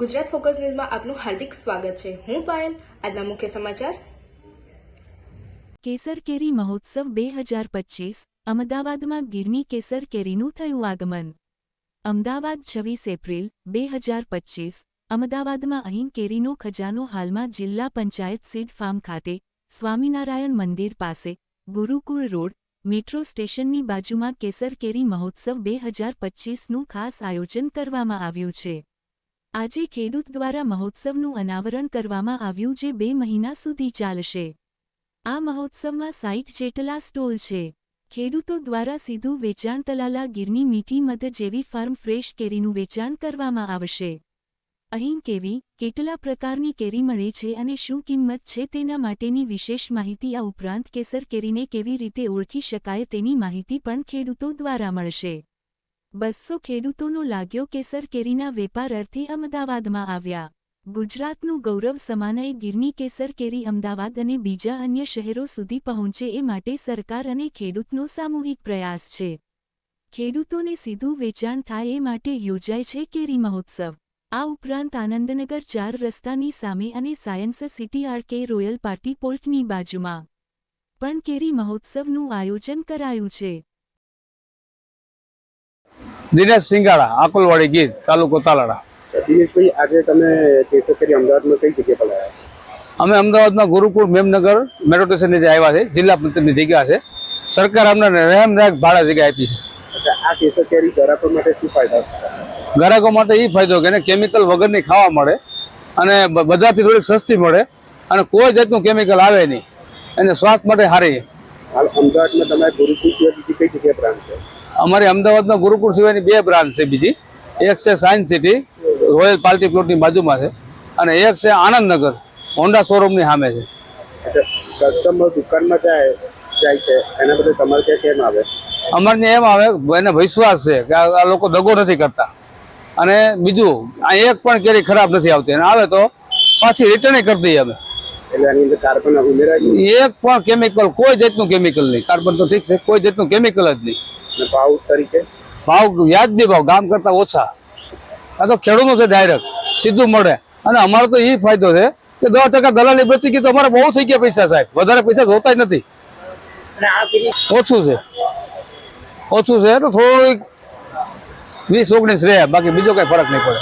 Gujarat focus ન્યૂઝમાં આપનું હાર્દિક સ્વાગત છે. હું પાયલ, આજના મુખ્ય સમાચાર? કેસર કેરી મહોત્સવ બે હજાર પચીસ, અમદાવાદમાં ગીરની કેસર કેરીનું થયું આગમન. અમદાવાદ છવ્વીસ એપ્રિલ, બે હજાર પચીસ, અમદાવાદમાં અહીં કેરીનો ખજાનો હાલમાં જિલ્લા પંચાયત સીડ ફાર્મ ખાતે, સ્વામિનારાયણ મંદિર પાસે, ગુરુકુળ રોડ, મેટ્રો સ્ટેશનની બાજુમાં કેસર કેરી મહોત્સવ બે હજાર પચીસનું ખાસ આયોજન કરવામાં આવ્યું છે. આજે ખેડૂત દ્વારા મહોત્સવનું અનાવરણ કરવામાં આવ્યું જે બે મહિના સુધી ચાલશે. આ મહોત્સવમાં સાઈઠ જેટલા સ્ટોલ છે. ખેડૂતો દ્વારા સીધું વેચાણ તલાલા ગીરની મીઠી મધ જેવી ફાર્મ ફ્રેશ કેરીનું વેચાણ કરવામાં આવશે. અહીં કેવી, કેટલા પ્રકારની કેરી મળે છે અને શું કિંમત છે તેના માટેની વિશેષ માહિતી આ ઉપરાંત કેસર કેરીને કેવી રીતે ઓળખી શકાય તેની માહિતી પણ ખેડૂતો દ્વારા મળશે. બસો ખેડૂતોનો લાગ્યો કેસર કેરીના વેપાર અર્થે અમદાવાદમાં આવ્યા. ગુજરાતનું ગૌરવ સમાનાએ ગીરની કેસર કેરી અમદાવાદ અને બીજા અન્ય શહેરો સુધી પહોંચે એ માટે સરકાર અને ખેડૂતનો સામૂહિક પ્રયાસ છે. ખેડૂતોને સીધું વેચાણ થાય એ માટે યોજાય છે કેરી મહોત્સવ. આ ઉપરાંત આનંદનગર ચાર રસ્તાની સામે અને science city RK royal party પોર્ટની બાજુમાં. પણ કેરી મહોત્સવનું આયોજન કરાયું છે. દિનેશ સિંગાળા આકુલવાડી ગીર તાલુકો તાલાડા દિનેશભાઈ આજે તમે કેસો કરી અમદાવાદમાં કઈ જગ્યાએ પલાયા અમે અમદાવાદમાં ગુરુકુળ મેમનગર મેટ્રો સ્ટેશન નીચે આવ્યા છે જિલ્લા પંચાયતની જગ્યા છે. સરકાર અમને રહેમ રાખ ભાડા જગ્યા આપી છે. આ કેસો કેરી ગ્રાહકો માટે શું ફાયદો ગ્રાહકો માટે એ ફાયદો કે કેમિકલ વગરની ખાવા મળે અને બધાથી બજારથી થોડીક સસ્તી મળે અને કોઈ જાતનું કેમિકલ આવે નહીં. અને સ્વાસ્થ્ય માટે સારી છે. હાલ અમદાવાદમાં તમારે ગુરુકુળ સિવાય બીજી કઈ જગ્યાએ બ્રાન્ચ છે? અમારી અમદાવાદમાં ગુરુકુળ સિવાયની બે બ્રાન્ચ છે બીજી. એક છે સાયન્સ સિટી રોયલ પાર્ટી પ્લોટની બાજુમાં છે. અને એક છે આનંદનગર હોન્ડા શોરૂમની સામે છે. કસ્ટમર દુકાનમાં જાય જાય છે એના બદલે તમારે ત્યાં કેમ આવે? અમારે એમ આવે એને વિશ્વાસ છે કે આ આ લોકો દગો નથી કરતા. અને બીજું આ એક પણ કેરી ખરાબ નથી આવતી. અને આવે તો પાછી રિટર્ન કરી દઈએ અમે. એક પણ કેમિકલ કોઈ જાતનું કેમિકલ નહીં. કાર્બન તો ઠીક છે કોઈ જાતનું કેમિકલ જ નહીં. ભાવ તરીકે? ભાવ વ્યાજબી ભાવ ગામ કરતા ઓછા. આ તો ખેડૂતનું છે ડાયરેક્ટ સીધું મળે. અને અમારો તો એ ફાયદો છે કે દસ ટકા દલાલી બચી ગઈ તો અમારે બહુ થઈ ગયા પૈસા સાહેબ. વધારે પૈસા જોતા જ નથી ઓછું છે. ઓછું છે તો થોડીક વીસ ઓગણીસ રહે બાકી બીજો કઈ ફરક નહીં પડે.